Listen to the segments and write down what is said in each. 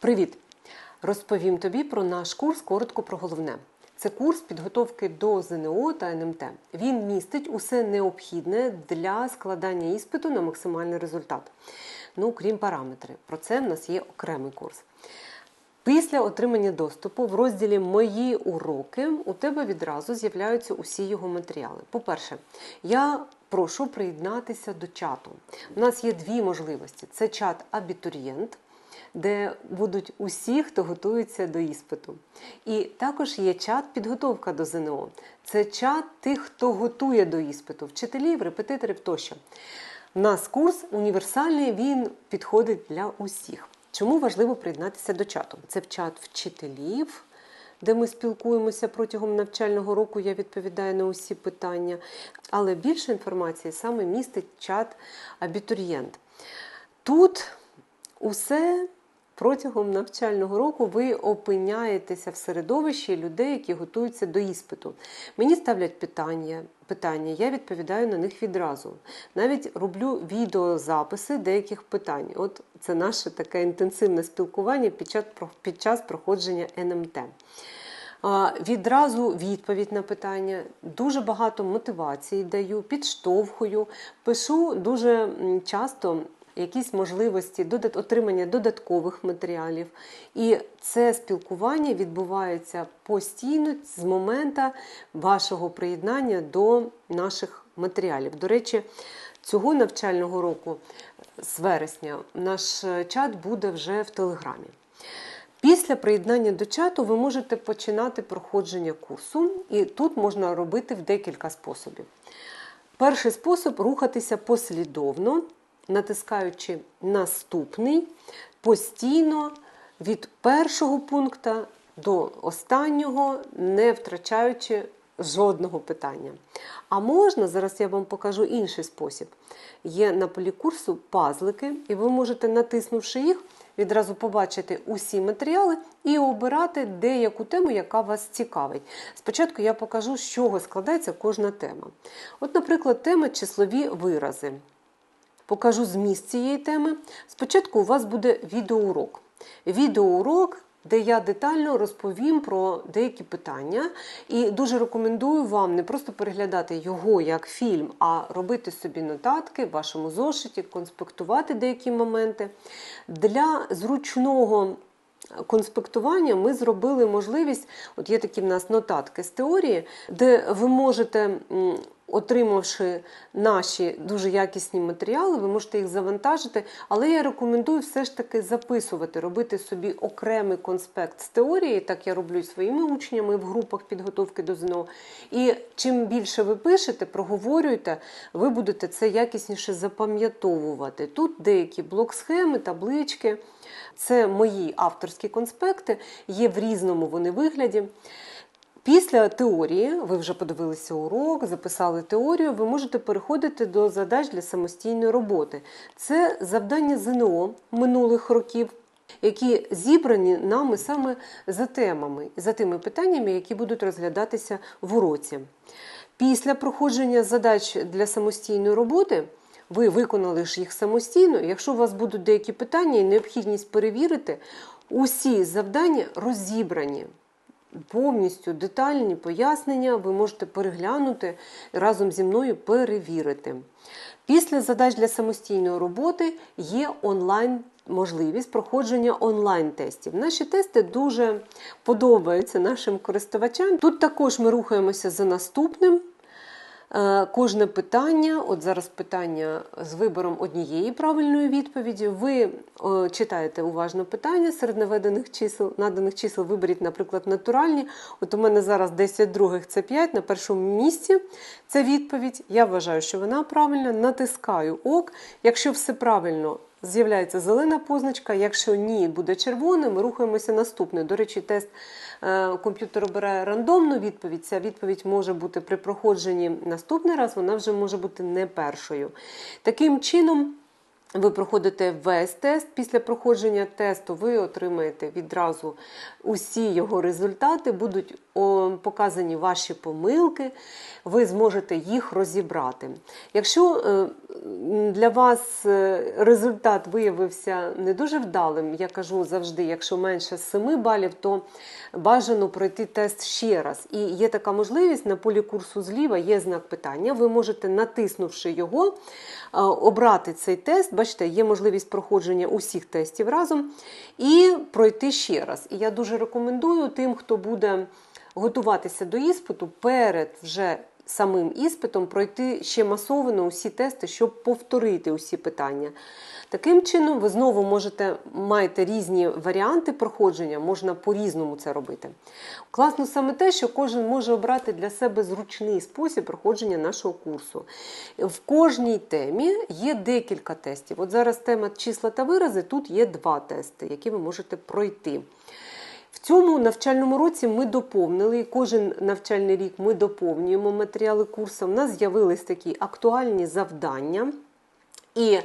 Привіт! Розповім тобі про наш курс коротко про головне. Це курс підготовки до ЗНО та НМТ. Він містить усе необхідне для складання іспиту на максимальний результат. Ну, крім параметри. Про це в нас є окремий курс. Після отримання доступу в розділі Мої уроки у тебе відразу з'являються усі його матеріали. По-перше, я прошу приєднатися до чату. У нас є дві можливості: це чат абітурієнт. Де будуть усі, хто готується до іспиту. І також є чат підготовка до ЗНО. Це чат тих, хто готує до іспиту, вчителів, репетиторів тощо. У нас курс універсальний, він підходить для усіх. Чому важливо приєднатися до чату? Це чат вчителів, де ми спілкуємося протягом навчального року. Я відповідаю на усі питання. Але більше інформації саме містить чат абітурієнт. Тут усе. Протягом навчального року ви опиняєтеся в середовищі людей, які готуються до іспиту. Мені ставлять питання, питання, я відповідаю на них відразу. Навіть роблю відеозаписи деяких питань. От це наше таке інтенсивне спілкування під час, під час проходження НМТ. Відразу відповідь на питання, дуже багато мотивації даю, підштовхую, пишу дуже часто якісь можливості отримання додаткових матеріалів. І це спілкування відбувається постійно з моменту вашого приєднання до наших матеріалів. До речі, цього навчального року з вересня наш чат буде вже в Телеграмі. Після приєднання до чату ви можете починати проходження курсу, і тут можна робити в декілька способів. Перший спосіб рухатися послідовно натискаючи наступний, постійно від першого пункту до останнього, не втрачаючи жодного питання. А можна, зараз я вам покажу інший спосіб. Є на полі курсу пазлики, і ви можете, натиснувши їх, відразу побачити усі матеріали і обирати деяку тему, яка вас цікавить. Спочатку я покажу, з чого складається кожна тема. От, наприклад, тема числові вирази покажу зміст цієї теми. Спочатку у вас буде відеоурок. Відеоурок, де я детально розповім про деякі питання. І дуже рекомендую вам не просто переглядати його як фільм, а робити собі нотатки в вашому зошиті, конспектувати деякі моменти. Для зручного конспектування ми зробили можливість, от є такі в нас нотатки з теорії, де ви можете отримавши наші дуже якісні матеріали, ви можете їх завантажити, але я рекомендую все ж таки записувати, робити собі окремий конспект з теорії, так я роблю своїми учнями в групах підготовки до ЗНО. І чим більше ви пишете, проговорюєте, ви будете це якісніше запам'ятовувати. Тут деякі блок-схеми, таблички. Це мої авторські конспекти, є в різному вони вигляді. Після теорії, ви вже подивилися урок, записали теорію, ви можете переходити до задач для самостійної роботи. Це завдання ЗНО минулих років, які зібрані нами саме за темами, за тими питаннями, які будуть розглядатися в уроці. Після проходження задач для самостійної роботи. Ви виконали ж їх самостійно. Якщо у вас будуть деякі питання і необхідність перевірити, усі завдання розібрані повністю детальні пояснення ви можете переглянути разом зі мною перевірити. Після задач для самостійної роботи є онлайн. Можливість проходження онлайн-тестів. Наші тести дуже подобаються нашим користувачам. Тут також ми рухаємося за наступним. Е, кожне питання, от зараз питання з вибором однієї правильної відповіді. Ви читаєте уважно питання серед наведених чисел, наданих чисел, виберіть, наприклад, натуральні. От у мене зараз 10 других це 5, на першому місці це відповідь. Я вважаю, що вона правильна. Натискаю ок. Якщо все правильно, з'являється зелена позначка. Якщо ні, буде червоним, ми рухаємося наступне. До речі, тест е, комп'ютер обирає рандомну відповідь. Ця відповідь може бути при проходженні наступний раз, вона вже може бути не першою. Таким чином. Ви проходите весь тест. Після проходження тесту ви отримаєте відразу усі його результати, будуть показані ваші помилки, ви зможете їх розібрати. Якщо е, для вас е, результат виявився не дуже вдалим, я кажу завжди, якщо менше 7 балів, то бажано пройти тест ще раз. І є така можливість на полі курсу зліва є знак питання. Ви можете, натиснувши його, е, обрати цей тест. Бачите, є можливість проходження усіх тестів разом і пройти ще раз. І я дуже рекомендую тим, хто буде готуватися до іспиту перед вже самим іспитом пройти ще масовано усі тести, щоб повторити усі питання. Таким чином, ви знову можете маєте різні варіанти проходження, можна по-різному це робити. Класно саме те, що кожен може обрати для себе зручний спосіб проходження нашого курсу. В кожній темі є декілька тестів. От зараз тема числа та вирази, тут є два тести, які ви можете пройти. В цьому навчальному році ми доповнили, кожен навчальний рік ми доповнюємо матеріали курсу. У нас з'явились такі актуальні завдання. І е,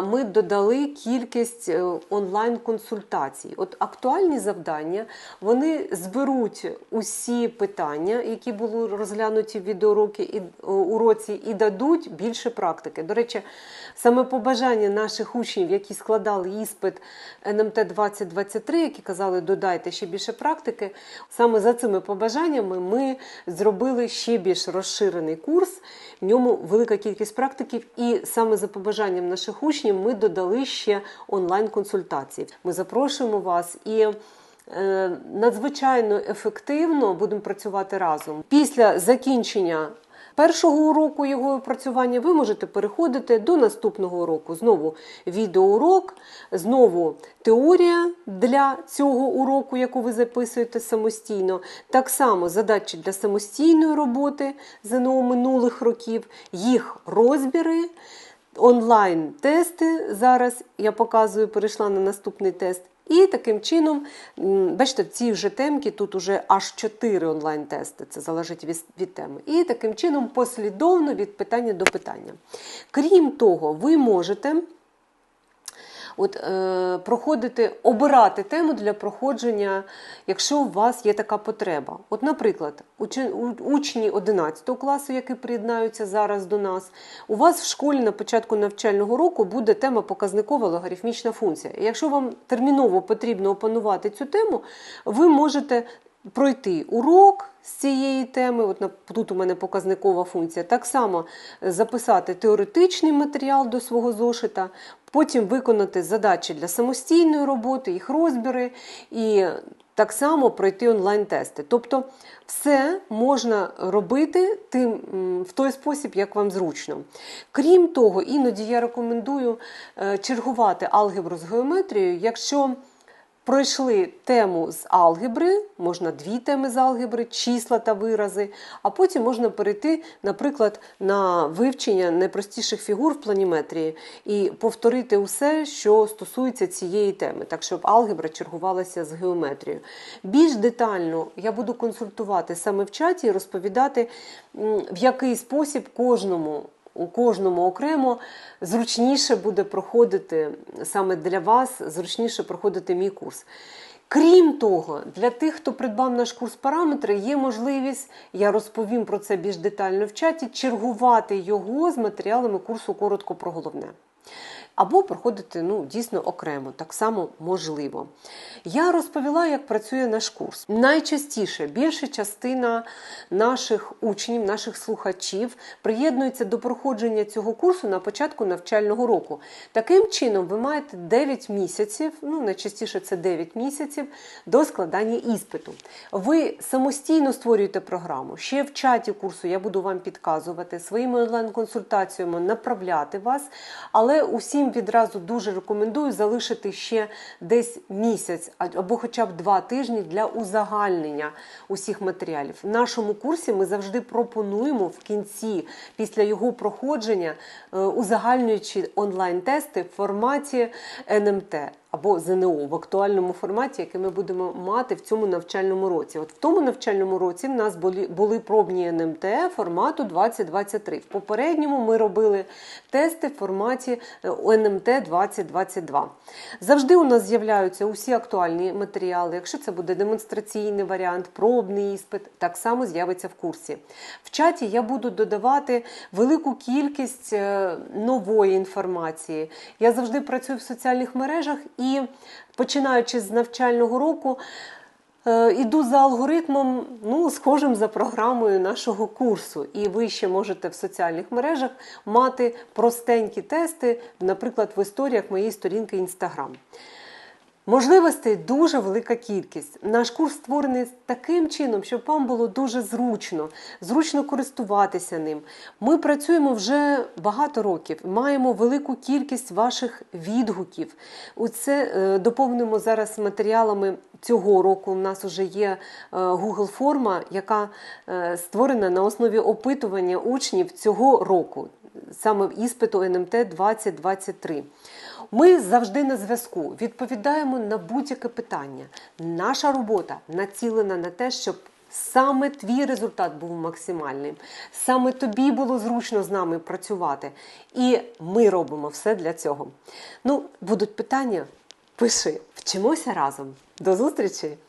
ми додали кількість е, онлайн-консультацій. От актуальні завдання вони зберуть усі питання, які були розглянуті в відеоуроці, і е, уроці, і дадуть більше практики. До речі, саме побажання наших учнів, які складали іспит НМТ 2023, які казали, додайте ще більше практики. Саме за цими побажаннями ми зробили ще більш розширений курс. В ньому велика кількість практиків, і саме за побажанням наших учнів ми додали ще онлайн-консультації. Ми запрошуємо вас і. е, Надзвичайно ефективно будемо працювати разом. Після закінчення першого уроку його опрацювання ви можете переходити до наступного уроку. Знову відеоурок, знову теорія для цього уроку, яку ви записуєте самостійно. Так само задачі для самостійної роботи ЗНО минулих років, їх розбіри. Онлайн-тести зараз я показую, перейшла на наступний тест. І таким чином, бачите, ці вже темки, тут вже аж 4 онлайн-тести, це залежить від, від теми. І таким чином послідовно від питання до питання. Крім того, ви можете от, е, проходити, обирати тему для проходження, якщо у вас є така потреба. От, наприклад, учні 11 класу, які приєднаються зараз до нас, у вас в школі на початку навчального року буде тема показникова логарифмічна функція. Якщо вам терміново потрібно опанувати цю тему, ви можете пройти урок з цієї теми. От тут у мене показникова функція. Так само записати теоретичний матеріал до свого зошита, потім виконати задачі для самостійної роботи, їх розбіри і так само пройти онлайн-тести. Тобто все можна робити тим, в той спосіб, як вам зручно. Крім того, іноді я рекомендую е, чергувати алгебру з геометрією, якщо Пройшли тему з алгебри, можна дві теми з алгебри, числа та вирази, а потім можна перейти, наприклад, на вивчення найпростіших фігур в планіметрії і повторити усе, що стосується цієї теми, так щоб алгебра чергувалася з геометрією. Більш детально я буду консультувати саме в чаті і розповідати, в який спосіб кожному у кожному окремо зручніше буде проходити саме для вас, зручніше проходити мій курс. Крім того, для тих, хто придбав наш курс параметри, є можливість, я розповім про це більш детально в чаті, чергувати його з матеріалами курсу коротко про головне. Або проходити ну, дійсно окремо, так само можливо. Я розповіла, як працює наш курс. Найчастіше більша частина наших учнів, наших слухачів приєднується до проходження цього курсу на початку навчального року. Таким чином, ви маєте 9 місяців, ну найчастіше це 9 місяців, до складання іспиту. Ви самостійно створюєте програму. Ще в чаті курсу я буду вам підказувати своїми онлайн-консультаціями, направляти вас, але усім відразу дуже рекомендую залишити ще десь місяць або хоча б два тижні для узагальнення усіх матеріалів. В нашому курсі ми завжди пропонуємо в кінці, після його проходження, е, узагальнюючи онлайн-тести в форматі НМТ. Або ЗНО в актуальному форматі, який ми будемо мати в цьому навчальному році. От в тому навчальному році в нас були, були пробні НМТ формату 2023. В попередньому ми робили тести в форматі е, НМТ 2022. Завжди у нас з'являються усі актуальні матеріали. Якщо це буде демонстраційний варіант, пробний іспит, так само з'явиться в курсі. В чаті я буду додавати велику кількість е, нової інформації. Я завжди працюю в соціальних мережах і починаючи з навчального року. е, Іду за алгоритмом, ну, схожим за програмою нашого курсу. І ви ще можете в соціальних мережах мати простенькі тести, наприклад, в історіях моєї сторінки Instagram. Можливостей дуже велика кількість. Наш курс створений таким чином, щоб вам було дуже зручно, зручно користуватися ним. Ми працюємо вже багато років, маємо велику кількість ваших відгуків. Це е, доповнимо зараз матеріалами цього року. У нас вже є е, Google форма, яка е, створена на основі опитування учнів цього року, саме іспиту НМТ 2023. Ми завжди на зв'язку, відповідаємо на будь-яке питання. Наша робота націлена на те, щоб саме твій результат був максимальним, саме тобі було зручно з нами працювати. І ми робимо все для цього. Ну, будуть питання? Пиши, вчимося разом. До зустрічі!